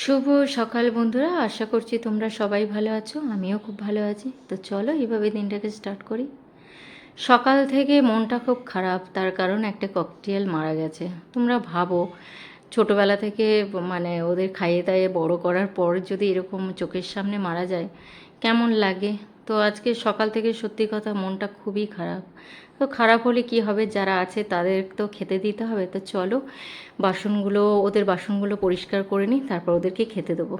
শুভ সকাল বন্ধুরা, আশা করছি তোমরা সবাই ভালো আছো, আমিও খুব ভালো আছি। তো চলো এইভাবে দিনটাকে স্টার্ট করি। সকাল থেকে মনটা খুব খারাপ, তার কারণ একটা ককটেল মারা গেছে। তোমরা ভাবো, ছোটোবেলা থেকে মানে ওদের খাইয়ে দাইয়ে বড় করার পর যদি এরকম চোখের সামনে মারা যায়, কেমন লাগে? তো আজকে সকাল থেকে সত্যি কথা মনটা খুবই খারাপ। তো খারাপ হলে কি হবে? যারা আছে তাদের তো খেতে দিতে হবে। তো চলো, বাসনগুলো, ওদের বাসনগুলো পরিষ্কার করে নিই, তারপর ওদেরকে খেতে দেবো।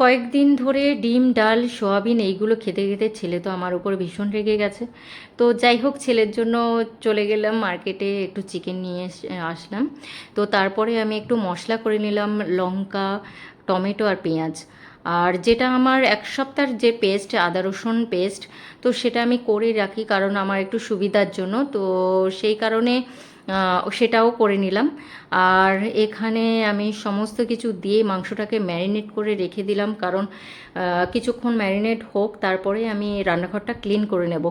কয়েকদিন ধরে ডিম, ডাল, সোয়াবিন এইগুলো খেতে খেতে ছেলে তো আমার উপর ভীষণ রেগে গেছে। তো যাই হোক, ছেলের জন্য চলে গেলাম মার্কেটে একটু চিকেন নিয়ে আসলাম। তো তারপরে আমি একটু মশলা করে নিলাম, লঙ্কা, টমেটো আর পেঁয়াজ। আর যেটা আমার এক সপ্তাহের যে পেস্ট, আদা রসুন পেস্ট, তো সেটা আমি করে রাখি কারণ আমার একটু সুবিধার জন্য। তো সেই কারণে সেটাও করে নিলাম। আর এখানে আমি সমস্ত কিছু দিয়ে মাংসটাকে ম্যারিনেট করে রেখে দিলাম, কারণ কিছুক্ষণ ম্যারিনেট হোক, তারপরে আমি রান্নাঘরটা ক্লিন করে নেব।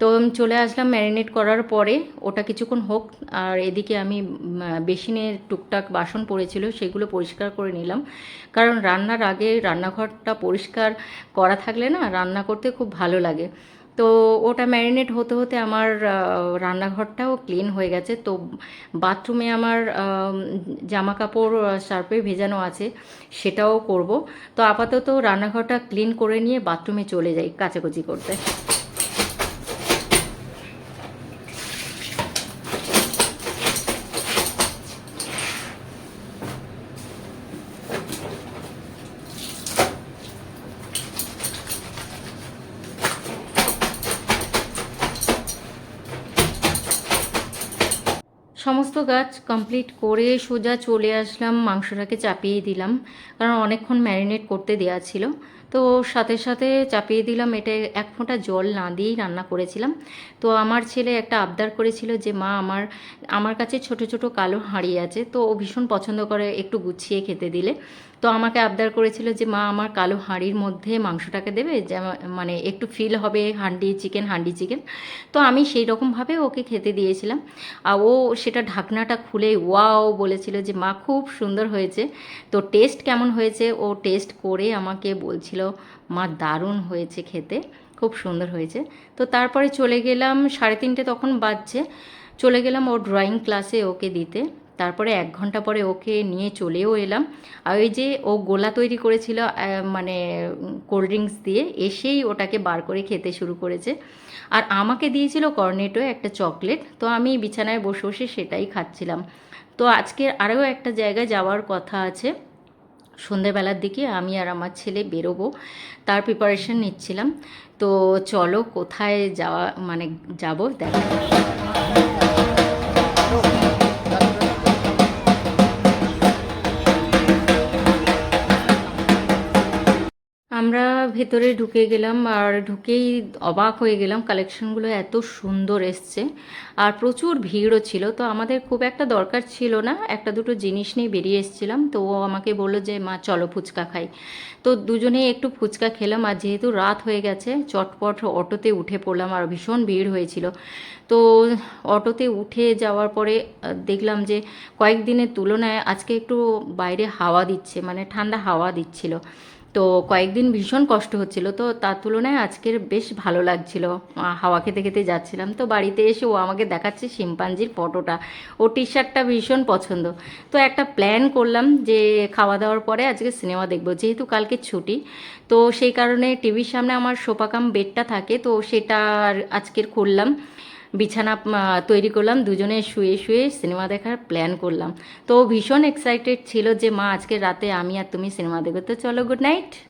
তো চলে আসলাম ম্যারিনেট করার পরে, ওটা কিছুক্ষণ হোক, আর এদিকে আমি বেসিনে টুকটাক বাসন পড়েছিল, সেগুলো পরিষ্কার করে নিলাম। কারণ রান্নার আগে রান্নাঘরটা পরিষ্কার করা থাকলে না, রান্না করতে খুব ভালো লাগে। তো ওটা ম্যারিনেট হতে হতে আমার রান্নাঘরটাও ক্লিন হয়ে গেছে। তো বাথরুমে আমার আম, জামা কাপড় সার্ফে ভেজানো আছে সেটাও করব। তো আপাতত রান্নাঘরটা ক্লিন করে নিয়ে বাথরুমে চলে যাই কাচাকুচি করতে। সমস্ত গাছ কমপ্লিট করে সোজা চলে আসলাম, মাংসটাকে চাপিয়ে দিলাম। কারণ অনেকক্ষণ ম্যারিনেট করতে দেওয়া ছিল। তো সাথে সাথে চাপিয়ে দিলাম, এটা এক ফোঁটা জল না দিয়েই রান্না করেছিলাম। তো আমার ছেলে একটা আবদার করেছিল যে, মা, আমার আমার কাছে ছোট ছোট কালো হাঁড়ি আছে। তো ও ভীষণ পছন্দ করে একটু গুছিয়ে খেতে দিলে। তো আমাকে আবদার করেছিল যে, মা, আমার কালো হাঁড়ির মধ্যে মাংসটাকে দেবে মানে একটু ফিল হবে হান্ডি চিকেন হান্ডি চিকেন তো আমি সেই রকমভাবে ওকে খেতে দিয়েছিলাম। আর ও ঢাকনাটা খুলে ওয়াও বলেছিল যে, মা, খুব সুন্দর হয়েছে। তো টেস্ট কেমন হয়েছে? ও টেস্ট করে আমাকে বলছিল, মা, দারুণ হয়েছে খেতে, খুব সুন্দর হয়েছে। তো তারপরে চলে গেলাম, সাড়ে তিনটে তখন বাজছে, চলে গেলাম ওর ড্রয়িং ক্লাসে ওকে দিতে। তারপরে এক ঘণ্টা পরে ওকে নিয়ে চলেও এলাম। আর ওই যে ও গোলা তৈরি করেছিল মানে কোল্ড ড্রিঙ্কস দিয়ে, এসেই ওটাকে বার করে খেতে শুরু করেছে। আর আমাকে দিয়েছিল কর্নেটো একটা চকলেট, তো আমি বিছানায় বসে বসে সেটাই খাচ্ছিলাম। তো আজকের আরও একটা জায়গায় যাওয়ার কথা আছে। সন্ধেবেলার দিকে আমি আর আমার ছেলে বেরোবো, তার প্রিপারেশন নিচ্ছিলাম। তো চলো কোথায় যাওয়া মানে যাব দেখা আমরা ভেতরে ঢুকে গেলাম আর ঢুকেই অবাক হয়ে গেলাম কালেকশনগুলো এত সুন্দর এসছে আর প্রচুর ভিড়ও ছিল। তো আমাদের খুব একটা দরকার ছিল না, একটা দুটো জিনিস নিয়ে বেরিয়ে এসেছিলাম। তো ও আমাকে বলল যে, মা, চলো ফুচকা খাই। তো দুজনেই একটু ফুচকা খেলাম আর যেহেতু রাত হয়ে গেছে, চটপট অটোতে উঠে পড়লাম আর ভীষণ ভিড় হয়েছিল। তো অটোতে উঠে যাওয়ার পরে দেখলাম যে কয়েকদিনের তুলনায় আজকে একটু বাইরে হাওয়া দিচ্ছে মানে ঠান্ডা হাওয়া দিচ্ছিল। তো কয়েকদিন ভীষণ কষ্ট হচ্ছিল, তো তার তুলনায় আজকের বেশ ভালো লাগছিল। হাওয়া খেতে খেতে যাচ্ছিলাম, তো বাড়িতে এসে ও আমাকে দেখাচ্ছে শিম্পাঞ্জির ফটোটা। ও টি শার্টটা ভীষণ পছন্দ। তো একটা প্ল্যান করলাম যে খাওয়া দাওয়ার পরে আজকে সিনেমা দেখব, যেহেতু কালকে ছুটি, তো সেই কারণে টিভির সামনে আমার সোপাকাম বেডটা থাকে, তো সেটা আজকের করলাম। বিছানা তৈরি করলাম। দুজনে শুয়ে শুয়ে সিনেমা দেখার প্ল্যান করলাম। তো ভীষণ এক্সাইটেড ছিল যে, মা, আজকে রাতে আমি আর তুমি সিনেমা দেখো তো চলো গুড নাইট